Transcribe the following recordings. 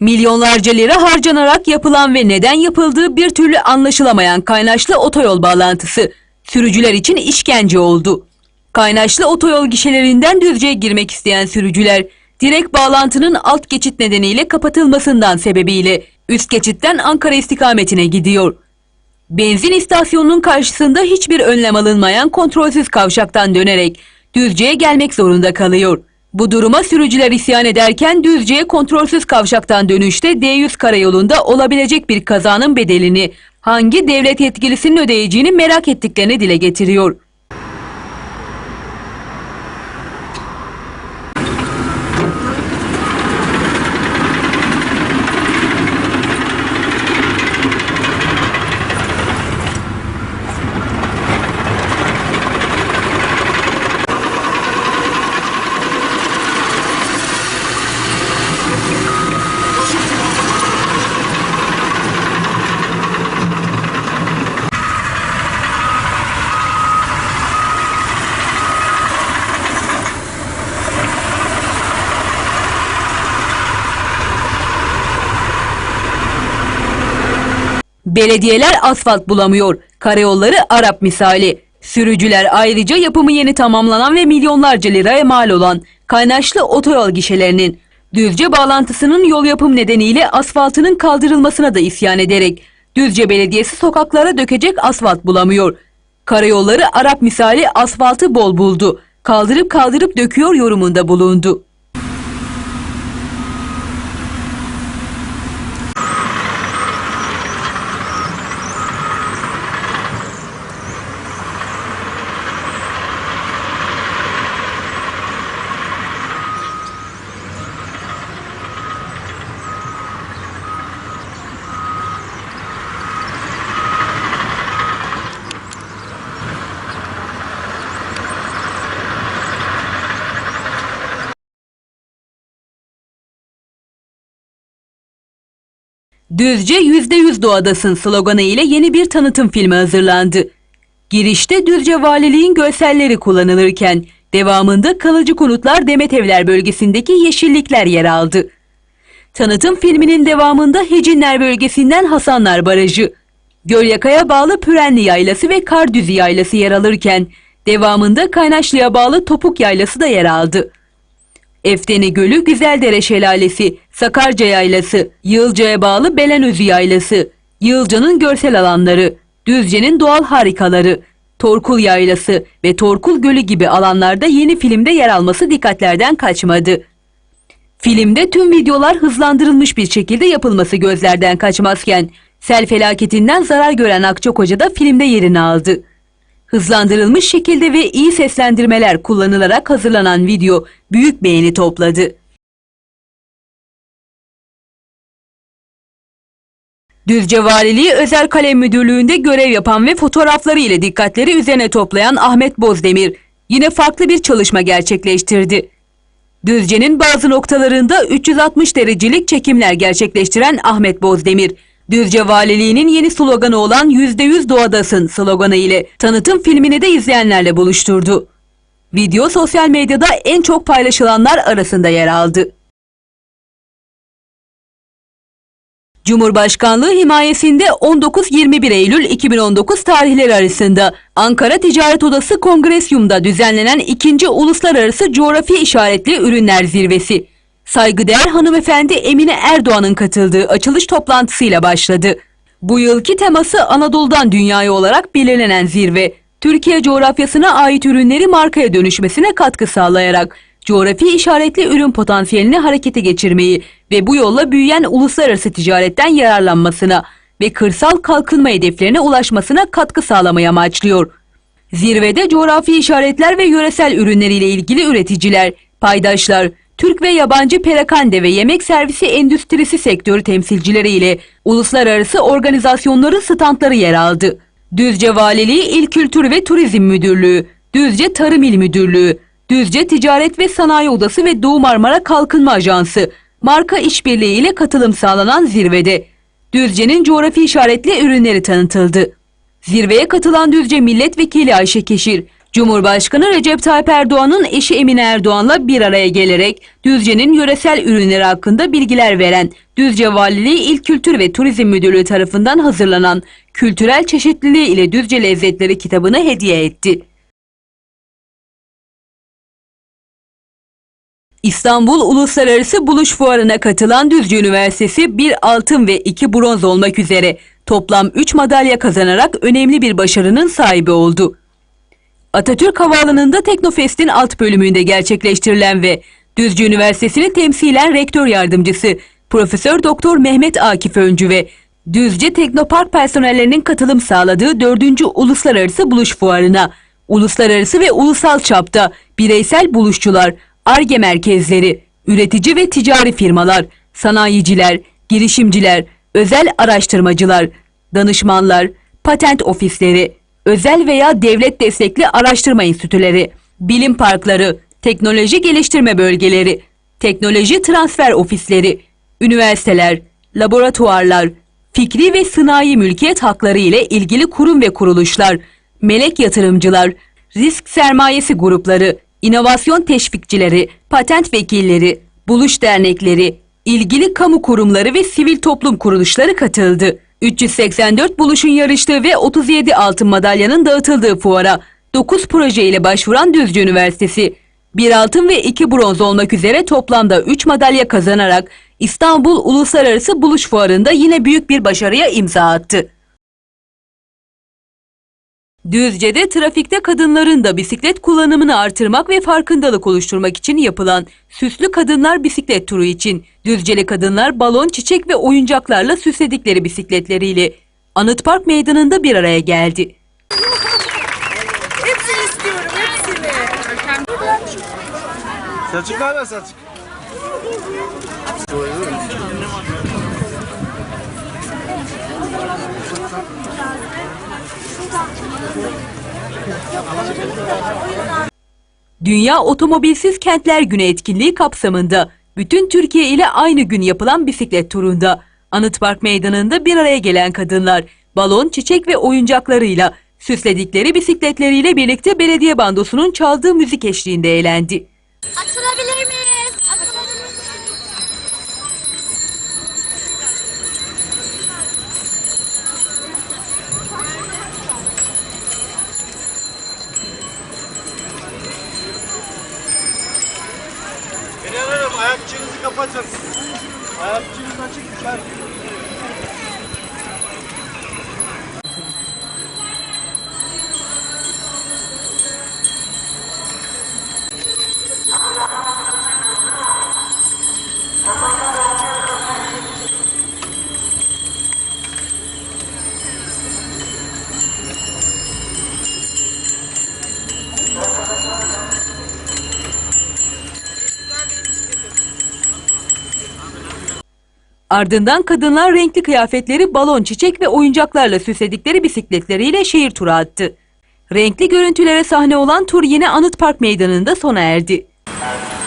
Milyonlarca lira harcanarak yapılan ve neden yapıldığı bir türlü anlaşılamayan Kaynaşlı otoyol bağlantısı sürücüler için işkence oldu. Kaynaşlı otoyol gişelerinden Düzce'ye girmek isteyen sürücüler direkt bağlantının alt geçit nedeniyle kapatılmasından sebebiyle üst geçitten Ankara istikametine gidiyor. Benzin istasyonunun karşısında hiçbir önlem alınmayan kontrolsüz kavşaktan dönerek Düzce'ye gelmek zorunda kalıyor. Bu duruma sürücüler isyan ederken Düzce'ye kontrolsüz kavşaktan dönüşte D100 karayolunda olabilecek bir kazanın bedelini hangi devlet yetkilisinin ödeyeceğini merak ettiklerini dile getiriyor. Belediyeler asfalt bulamıyor. Karayolları Arap misali. Sürücüler ayrıca yapımı yeni tamamlanan ve milyonlarca liraya mal olan kaynaşlı otoyol gişelerinin Düzce bağlantısının yol yapım nedeniyle asfaltının kaldırılmasına da isyan ederek Düzce Belediyesi sokaklara dökecek asfalt bulamıyor. Karayolları Arap misali asfaltı bol buldu. Kaldırıp kaldırıp döküyor yorumunda bulundu. Düzce %100 doğadasın sloganı ile yeni bir tanıtım filmi hazırlandı. Girişte Düzce Valiliğin görselleri kullanılırken devamında kalıcı konutlar Demetevler bölgesindeki yeşillikler yer aldı. Tanıtım filminin devamında Hecinler bölgesinden Hasanlar Barajı, Gölyaka'ya bağlı Pürenli Yaylası ve Kardüzü Yaylası yer alırken devamında Kaynaşlı'ya bağlı Topuk Yaylası da yer aldı. Efteni Gölü Güzeldere Şelalesi, Sakarca Yaylası, Yığılca'ya bağlı Belenözü Yaylası, Yığılca'nın görsel alanları, Düzce'nin doğal harikaları, Torkul Yaylası ve Torkul Gölü gibi alanlarda yeni filmde yer alması dikkatlerden kaçmadı. Filmde tüm videolar hızlandırılmış bir şekilde yapılması gözlerden kaçmazken, sel felaketinden zarar gören Akçakoca da filmde yerini aldı. Hızlandırılmış şekilde ve iyi seslendirmeler kullanılarak hazırlanan video büyük beğeni topladı. Düzce Valiliği Özel Kalem Müdürlüğü'nde görev yapan ve fotoğrafları ile dikkatleri üzerine toplayan Ahmet Bozdemir yine farklı bir çalışma gerçekleştirdi. Düzce'nin bazı noktalarında 360 derecelik çekimler gerçekleştiren Ahmet Bozdemir, Düzce Valiliği'nin yeni sloganı olan %100 doğadasın sloganı ile tanıtım filmini de izleyenlerle buluşturdu. Video sosyal medyada en çok paylaşılanlar arasında yer aldı. Cumhurbaşkanlığı himayesinde 19-21 Eylül 2019 tarihleri arasında Ankara Ticaret Odası Kongresyum'da düzenlenen 2. Uluslararası Coğrafi İşaretli Ürünler Zirvesi, saygıdeğer hanımefendi Emine Erdoğan'ın katıldığı açılış toplantısıyla başladı. Bu yılki teması Anadolu'dan dünyaya olarak belirlenen zirve, Türkiye coğrafyasına ait ürünleri markaya dönüşmesine katkı sağlayarak coğrafi işaretli ürün potansiyelini harekete geçirmeyi ve bu yolla büyüyen uluslararası ticaretten yararlanmasına ve kırsal kalkınma hedeflerine ulaşmasına katkı sağlamayı amaçlıyor. Zirvede coğrafi işaretler ve yöresel ürünleriyle ilgili üreticiler, paydaşlar, Türk ve yabancı perakende ve yemek servisi endüstrisi sektörü temsilcileri ile uluslararası organizasyonların standları yer aldı. Düzce Valiliği İl Kültür ve Turizm Müdürlüğü, Düzce Tarım İl Müdürlüğü, Düzce Ticaret ve Sanayi Odası ve Doğu Marmara Kalkınma Ajansı marka işbirliği ile katılım sağlanan zirvede Düzce'nin coğrafi işaretli ürünleri tanıtıldı. Zirveye katılan Düzce Milletvekili Ayşe Keşir, Cumhurbaşkanı Recep Tayyip Erdoğan'ın eşi Emine Erdoğan'la bir araya gelerek Düzce'nin yöresel ürünleri hakkında bilgiler veren Düzce Valiliği İl Kültür ve Turizm Müdürlüğü tarafından hazırlanan Kültürel Çeşitliliği ile Düzce Lezzetleri kitabını hediye etti. İstanbul Uluslararası Buluş Fuarı'na katılan Düzce Üniversitesi bir altın ve iki bronz olmak üzere toplam 3 madalya kazanarak önemli bir başarının sahibi oldu. Atatürk Havaalanı'nda Teknofest'in alt bölümünde gerçekleştirilen ve Düzce Üniversitesi'ni temsilen rektör yardımcısı Profesör Doktor Mehmet Akif Öncü ve Düzce Teknopark personellerinin katılım sağladığı 4. Uluslararası Buluş Fuarı'na uluslararası ve ulusal çapta bireysel buluşçular, ARGE merkezleri, üretici ve ticari firmalar, sanayiciler, girişimciler, özel araştırmacılar, danışmanlar, patent ofisleri, özel veya devlet destekli araştırma enstitüleri, bilim parkları, teknoloji geliştirme bölgeleri, teknoloji transfer ofisleri, üniversiteler, laboratuvarlar, fikri ve sınai mülkiyet hakları ile ilgili kurum ve kuruluşlar, melek yatırımcılar, risk sermayesi grupları, inovasyon teşvikçileri, patent vekilleri, buluş dernekleri, ilgili kamu kurumları ve sivil toplum kuruluşları katıldı. 384 buluşun yarıştığı ve 37 altın madalyanın dağıtıldığı fuara 9 proje ile başvuran Düzce Üniversitesi, bir altın ve iki bronz olmak üzere toplamda 3 madalya kazanarak İstanbul Uluslararası Buluş Fuarı'nda yine büyük bir başarıya imza attı. Düzce'de trafikte kadınların da bisiklet kullanımını artırmak ve farkındalık oluşturmak için yapılan Süslü Kadınlar Bisiklet Turu için Düzceli kadınlar balon, çiçek ve oyuncaklarla süsledikleri bisikletleriyle Anıt Park Meydanı'nda bir araya geldi. Hepsini istiyorum, hepsini. Selçuk ne haber Selçuk? Dünya Otomobilsiz Kentler Günü etkinliği kapsamında bütün Türkiye ile aynı gün yapılan bisiklet turunda Anıt Park Meydanı'nda bir araya gelen kadınlar balon, çiçek ve oyuncaklarıyla süsledikleri bisikletleriyle birlikte belediye bandosunun çaldığı müzik eşliğinde eğlendi. Atılabilir miyiz? Kapatın. Ayakçınız açık Ardından kadınlar renkli kıyafetleri balon, çiçek ve oyuncaklarla süsledikleri bisikletleriyle şehir turu attı. Renkli görüntülere sahne olan tur yine Anıt Park Meydanı'nda sona erdi. Eyvah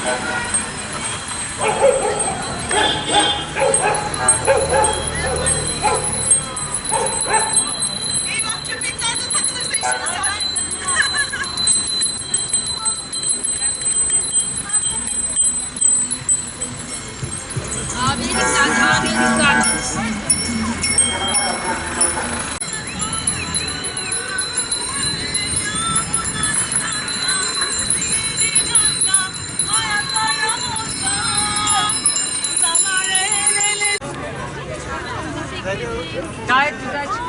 Gayet güzel çıktı.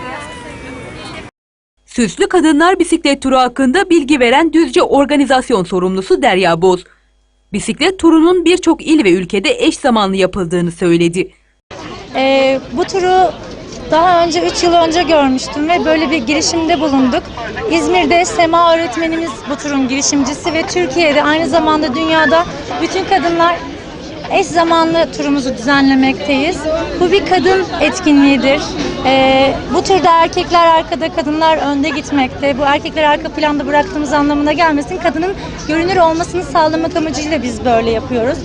Süslü Kadınlar Bisiklet Turu hakkında bilgi veren Düzce Organizasyon Sorumlusu Derya Boz, bisiklet turunun birçok il ve ülkede eş zamanlı yapıldığını söyledi. Ee, bu turu daha önce 3 yıl önce görmüştüm ve böyle bir girişimde bulunduk. İzmir'de Sema öğretmenimiz bu turun girişimcisi ve Türkiye'de aynı zamanda dünyada bütün kadınlar eş zamanlı turumuzu düzenlemekteyiz. Bu bir kadın etkinliğidir. Ee, bu turda erkekler arkada, kadınlar önde gitmekte. Bu erkekler arka planda bıraktığımız anlamına gelmesin. Kadının görünür olmasını sağlamak amacıyla biz böyle yapıyoruz.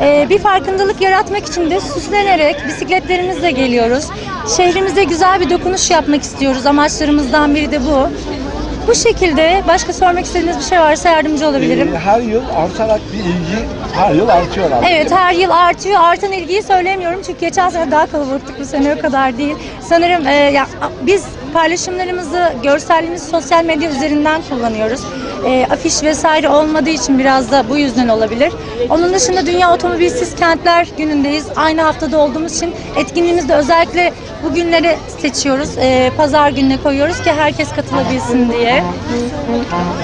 Ee, bir farkındalık yaratmak için de süslenerek bisikletlerimizle geliyoruz. Şehrimize güzel bir dokunuş yapmak istiyoruz. Amaçlarımızdan biri de bu. Bu şekilde başka sormak istediğiniz bir şey varsa yardımcı olabilirim. Ee, her yıl artarak bir ilgi her yıl artıyor abi. Evet her yıl artıyor. Artan ilgiyi söylemiyorum çünkü geçen sene daha kalabalıktık bu sene o kadar değil. Sanırım e, ya, biz paylaşımlarımızı, görselliğimizi sosyal medya üzerinden kullanıyoruz. E, afiş vesaire olmadığı için biraz da bu yüzden olabilir. Onun dışında Dünya Otomobilsiz Kentler günündeyiz. Aynı haftada olduğumuz için etkinliğimizde özellikle bu günleri seçiyoruz. E, pazar gününe koyuyoruz ki herkes katılabilsin diye.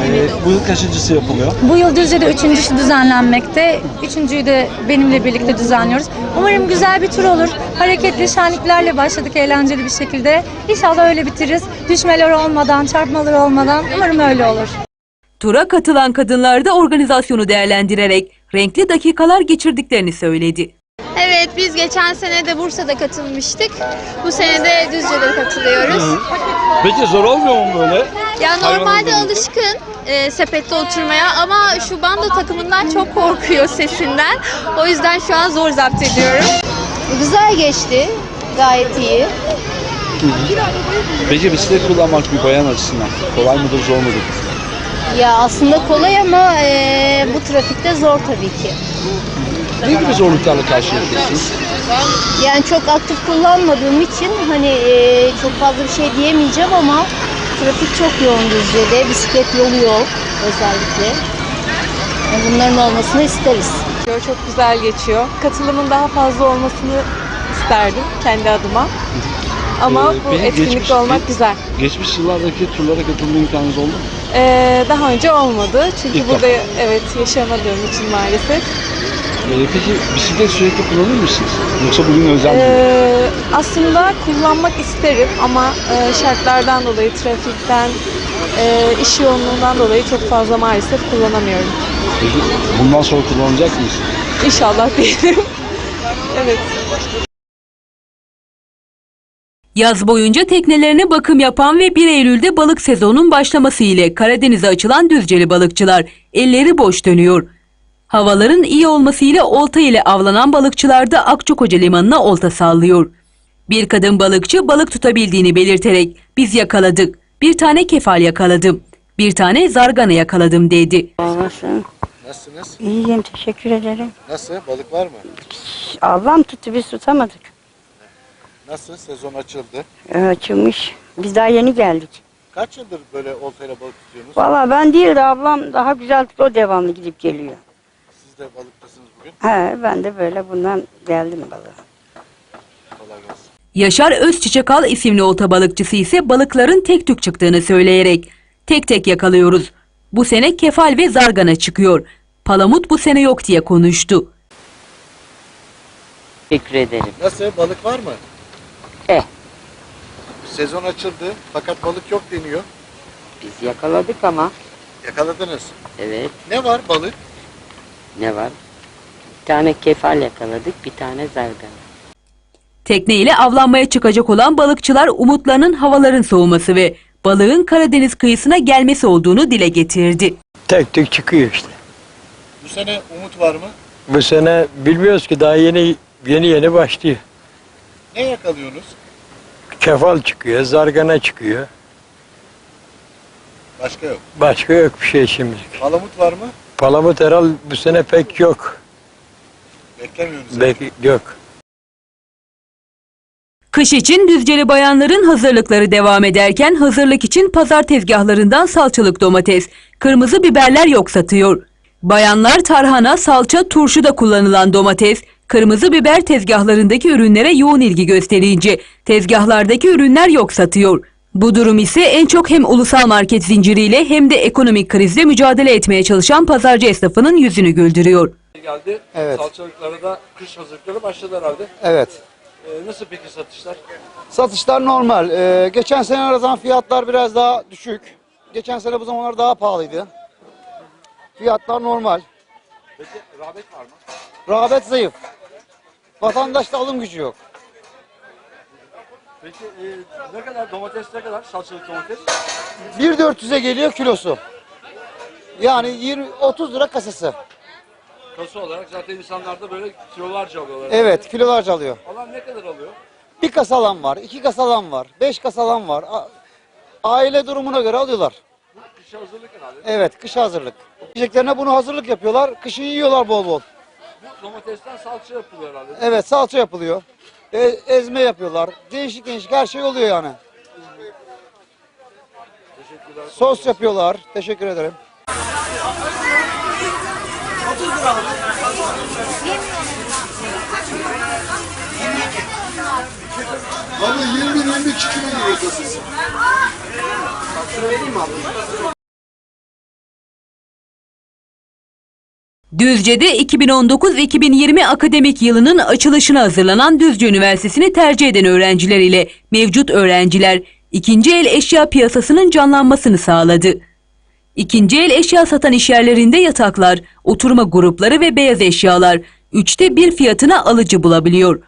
Ee, bu yıl kaçıncısı yapılıyor? Bu yıl Düzce'de üçüncüsü düzenlenmekte. Üçüncüyü de benimle birlikte düzenliyoruz. Umarım güzel bir tur olur. Hareketli şenliklerle başladık eğlenceli bir şekilde. İnşallah öyle bitiririz. Düşmeler olmadan, çarpmalar olmadan. Umarım öyle olur. Tura katılan kadınlar da organizasyonu değerlendirerek renkli dakikalar geçirdiklerini söyledi. Evet biz geçen sene de Bursa'da katılmıştık. Bu sene de Düzce'de katılıyoruz. Peki zor olmuyor mu böyle? Ya normalde alışkın e, sepette oturmaya ama şu bando takımından çok korkuyor sesinden. O yüzden şu an zor zapt ediyorum. Güzel geçti. Gayet iyi. Peki bisiklet kullanmak bir bayan açısından kolay mıdır zor mudur? Ya aslında kolay ama eee, bu trafikte zor tabii ki. Ne gibi zorluklarla karşılaşıyorsunuz? Yani çok aktif kullanmadığım için hani eee, çok fazla bir şey diyemeyeceğim ama trafik çok yoğun Düzce'de. Bisiklet yolu yok özellikle. Yani bunların olmasını isteriz. Çok güzel geçiyor. Katılımın daha fazla olmasını isterdim kendi adıma. Ama Ee, bu peki etkinlikte geçmiş- olmak güzel. Geçmiş yıllardaki turlara katılma imkanınız oldu mu? Ee, daha önce olmadı. Çünkü İlk burada evet yaşamadığım için maalesef. Ee, peki bisiklet sürekli kullanır mısınız? Yoksa bugün özel mi? Ee, aslında kullanmak isterim ama e, şartlardan dolayı, trafikten, e, iş yoğunluğundan dolayı çok fazla maalesef kullanamıyorum. Peki bundan sonra kullanacak mıyız? İnşallah diyelim. evet. Yaz boyunca teknelerine bakım yapan ve 1 Eylül'de balık sezonunun başlaması ile Karadeniz'e açılan Düzceli balıkçılar elleri boş dönüyor. Havaların iyi olması ile olta ile avlanan balıkçılar da Akçakoca limanına olta sallıyor. Bir kadın balıkçı balık tutabildiğini belirterek biz yakaladık. Bir tane kefal yakaladım. Bir tane zargana yakaladım dedi. Olmasın. Nasılsınız? İyiyim teşekkür ederim. Nasıl? Balık var mı? Ablam tuttu biz tutamadık. Nasıl? Sezon açıldı. Ee, Açılmış. Biz daha yeni geldik. Kaç yıldır böyle oltayla balık tutuyorsunuz? Vallahi ben değil de ablam daha güzel tutuyor. O devamlı gidip geliyor. Siz de balıktasınız bugün. He, ben de böyle bundan geldim balığa. Kolay gelsin. Yaşar Özçiçekal isimli olta balıkçısı ise balıkların tek tük çıktığını söyleyerek tek tek yakalıyoruz. Bu sene kefal ve zargana çıkıyor. Palamut bu sene yok diye konuştu. Teşekkür ederim. Nasıl? Balık var mı? Eh. Sezon açıldı fakat balık yok deniyor. Biz yakaladık ama. Yakaladınız. Evet. Ne var balık? Ne var? Bir tane kefal yakaladık, bir tane zargana. Tekne ile avlanmaya çıkacak olan balıkçılar umutlarının havaların soğuması ve balığın Karadeniz kıyısına gelmesi olduğunu dile getirdi. Tek tek çıkıyor işte. Bu sene umut var mı? Bu sene bilmiyoruz ki daha yeni yeni yeni başlıyor. Ne yakalıyorsunuz? Kefal çıkıyor, zargana çıkıyor. Başka yok. Başka yok bir şey şimdilik. Palamut var mı? Palamut herhal bu sene pek yok. Beklemiyorsunuz. Belki yok. Kış için Düzceli bayanların hazırlıkları devam ederken hazırlık için pazar tezgahlarından salçalık domates, kırmızı biberler yok satıyor. Bayanlar tarhana, salça, turşuda kullanılan domates, kırmızı biber tezgahlarındaki ürünlere yoğun ilgi gösterince tezgahlardaki ürünler yok satıyor. Bu durum ise en çok hem ulusal market zinciriyle hem de ekonomik krizle mücadele etmeye çalışan pazarcı esnafının yüzünü güldürüyor. Geldi. Evet. Salçalıkları da kış hazırlıkları başladı herhalde. Evet. Ee, nasıl peki satışlar? Satışlar normal. Ee, geçen sene aradan fiyatlar biraz daha düşük. Geçen sene bu zamanlar daha pahalıydı. Fiyatlar normal. Peki rağbet var mı? Rağbet zayıf. Vatandaşta alım gücü yok. Peki e, ne kadar domates ne kadar salçalık domates? 1.400'e geliyor kilosu. Yani 20 30 lira kasası. Kasa olarak zaten insanlar da böyle kilolarca alıyorlar. Evet, kilolarca alıyor. Alan ne kadar alıyor? Bir kasa alan var, iki kasa alan var, beş kasa alan var. A- aile durumuna göre alıyorlar. Bu Kışa hazırlık herhalde. Evet, kışa hazırlık. Yiyeceklerine bunu hazırlık yapıyorlar. Kışın yiyorlar bol bol. Bu domatesten salça yapılıyor herhalde. Evet, salça yapılıyor. E- ezme yapıyorlar. Değişik değişik her şey oluyor yani. Teşekkürler. Sos yapıyorlar. Teşekkür ederim. Abi 20 bin 22 kime giriyorsunuz siz? Düzce'de 2019-2020 akademik yılının açılışına hazırlanan Düzce Üniversitesi'ni tercih eden öğrenciler ile mevcut öğrenciler ikinci el eşya piyasasının canlanmasını sağladı. İkinci el eşya satan işyerlerinde yataklar, oturma grupları ve beyaz eşyalar üçte bir fiyatına alıcı bulabiliyor.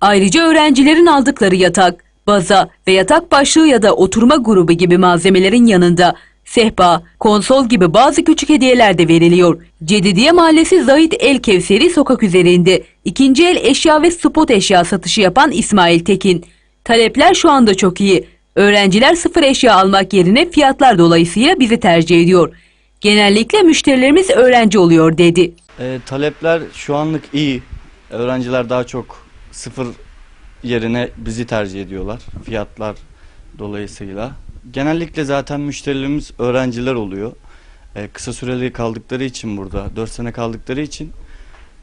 Ayrıca öğrencilerin aldıkları yatak, baza ve yatak başlığı ya da oturma grubu gibi malzemelerin yanında sehpa, konsol gibi bazı küçük hediyeler de veriliyor. Cedidiye Mahallesi Zahit El Kevseri sokak üzerinde ikinci el eşya ve spot eşya satışı yapan İsmail Tekin. Talepler şu anda çok iyi. Öğrenciler sıfır eşya almak yerine fiyatlar dolayısıyla bizi tercih ediyor. Genellikle müşterilerimiz öğrenci oluyor dedi. E, talepler şu anlık iyi. Öğrenciler daha çok sıfır yerine bizi tercih ediyorlar. Fiyatlar dolayısıyla. Genellikle zaten müşterilerimiz öğrenciler oluyor. E, kısa süreli kaldıkları için burada, 4 sene kaldıkları için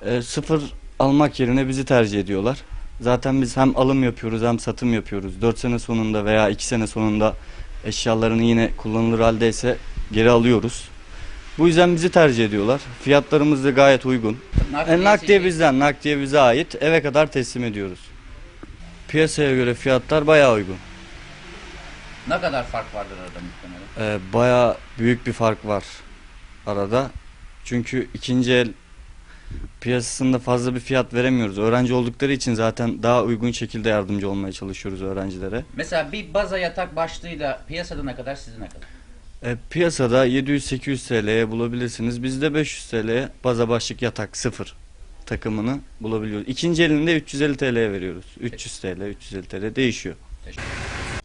e, sıfır almak yerine bizi tercih ediyorlar. Zaten biz hem alım yapıyoruz hem satım yapıyoruz. 4 sene sonunda veya 2 sene sonunda eşyalarını yine kullanılır haldeyse geri alıyoruz. Bu yüzden bizi tercih ediyorlar. Fiyatlarımız da gayet uygun. E, nakdiye bizden, nakdiye bize ait. Eve kadar teslim ediyoruz. Piyasaya göre fiyatlar bayağı uygun. Ne kadar fark vardır arada muhtemelen? E, bayağı büyük bir fark var arada. Çünkü ikinci el piyasasında fazla bir fiyat veremiyoruz. Öğrenci oldukları için zaten daha uygun şekilde yardımcı olmaya çalışıyoruz öğrencilere. Mesela bir baza yatak başlığıyla piyasada ne kadar sizin ne kadar? E, piyasada 700-800 TL'ye bulabilirsiniz. Bizde 500 TL'ye baza başlık yatak sıfır takımını bulabiliyoruz. İkinci elinde 350 TL'ye veriyoruz. 300 TL, 350 TL değişiyor.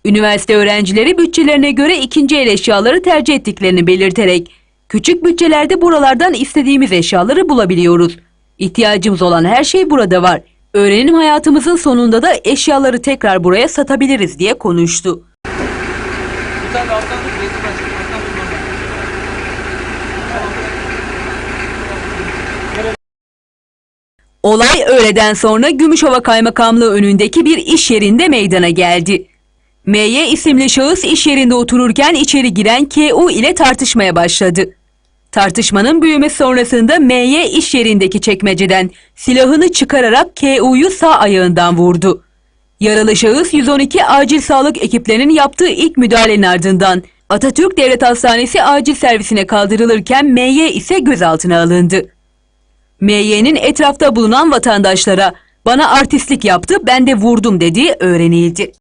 Üniversite öğrencileri bütçelerine göre ikinci el eşyaları tercih ettiklerini belirterek küçük bütçelerde buralardan istediğimiz eşyaları bulabiliyoruz. İhtiyacımız olan her şey burada var. Öğrenim hayatımızın sonunda da eşyaları tekrar buraya satabiliriz diye konuştu. Olay öğleden sonra Gümüşova Kaymakamlığı önündeki bir iş yerinde meydana geldi. MY isimli şahıs iş yerinde otururken içeri giren KU ile tartışmaya başladı. Tartışmanın büyümesi sonrasında MY iş yerindeki çekmeceden silahını çıkararak KU'yu sağ ayağından vurdu. Yaralı şahıs 112 acil sağlık ekiplerinin yaptığı ilk müdahalenin ardından Atatürk Devlet Hastanesi acil servisine kaldırılırken MY ise gözaltına alındı. MY'nin etrafta bulunan vatandaşlara bana artistlik yaptı ben de vurdum dediği öğrenildi.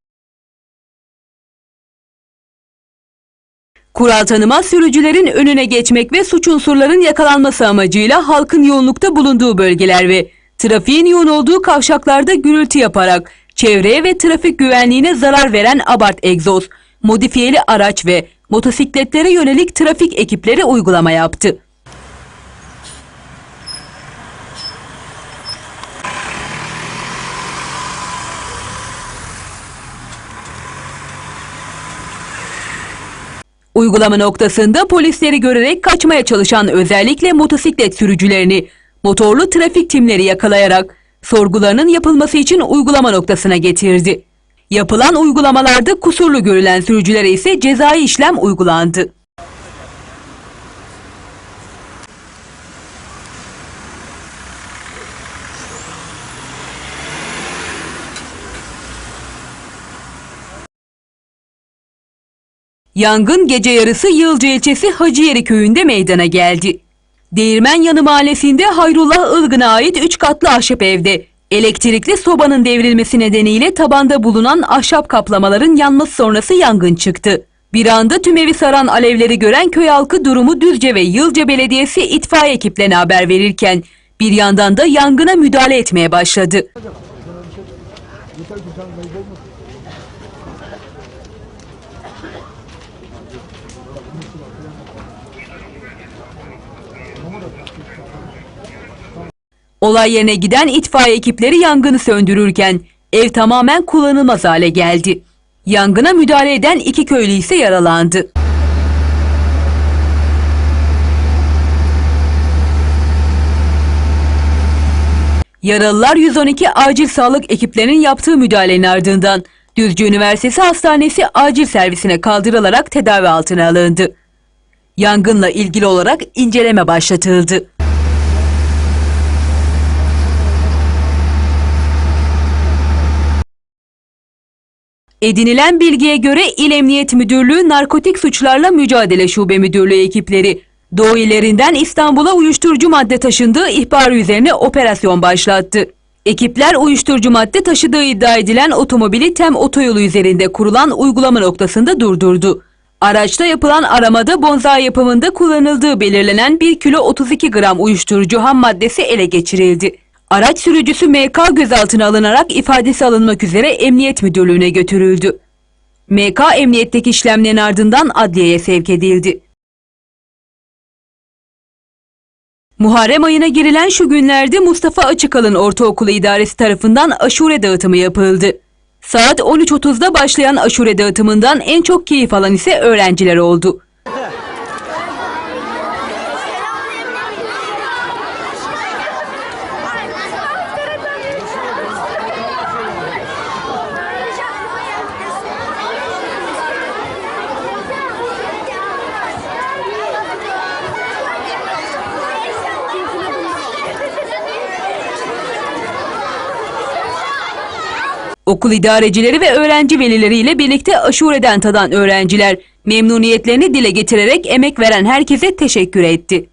Kural tanıma sürücülerin önüne geçmek ve suç unsurların yakalanması amacıyla halkın yoğunlukta bulunduğu bölgeler ve trafiğin yoğun olduğu kavşaklarda gürültü yaparak çevreye ve trafik güvenliğine zarar veren abart egzoz, modifiyeli araç ve motosikletlere yönelik trafik ekipleri uygulama yaptı. Uygulama noktasında polisleri görerek kaçmaya çalışan özellikle motosiklet sürücülerini motorlu trafik timleri yakalayarak sorgularının yapılması için uygulama noktasına getirdi. Yapılan uygulamalarda kusurlu görülen sürücülere ise cezai işlem uygulandı. Yangın gece yarısı Yılca ilçesi Hacıyeri köyünde meydana geldi. Değirmen Yanı mahallesinde Hayrullah Ilgın'a ait 3 katlı ahşap evde elektrikli sobanın devrilmesi nedeniyle tabanda bulunan ahşap kaplamaların yanması sonrası yangın çıktı. Bir anda tüm evi saran alevleri gören köy halkı durumu Düzce ve Yılca Belediyesi itfaiye ekiplerine haber verirken bir yandan da yangına müdahale etmeye başladı. Olay yerine giden itfaiye ekipleri yangını söndürürken ev tamamen kullanılmaz hale geldi. Yangına müdahale eden iki köylü ise yaralandı. Yaralılar 112 acil sağlık ekiplerinin yaptığı müdahalenin ardından Düzce Üniversitesi Hastanesi acil servisine kaldırılarak tedavi altına alındı. Yangınla ilgili olarak inceleme başlatıldı. Edinilen bilgiye göre İl Emniyet Müdürlüğü Narkotik Suçlarla Mücadele Şube Müdürlüğü ekipleri Doğu illerinden İstanbul'a uyuşturucu madde taşındığı ihbarı üzerine operasyon başlattı. Ekipler uyuşturucu madde taşıdığı iddia edilen otomobili Tem otoyolu üzerinde kurulan uygulama noktasında durdurdu. Araçta yapılan aramada bonsai yapımında kullanıldığı belirlenen 1 kilo 32 gram uyuşturucu ham maddesi ele geçirildi. Araç sürücüsü MK gözaltına alınarak ifadesi alınmak üzere Emniyet Müdürlüğü'ne götürüldü. MK emniyetteki işlemlerin ardından adliyeye sevk edildi. Muharrem ayına girilen şu günlerde Mustafa Açıkalın Ortaokulu İdaresi tarafından aşure dağıtımı yapıldı. Saat 13.30'da başlayan aşure dağıtımından en çok keyif alan ise öğrenciler oldu. Okul idarecileri ve öğrenci velileriyle birlikte aşureden tadan öğrenciler memnuniyetlerini dile getirerek emek veren herkese teşekkür etti.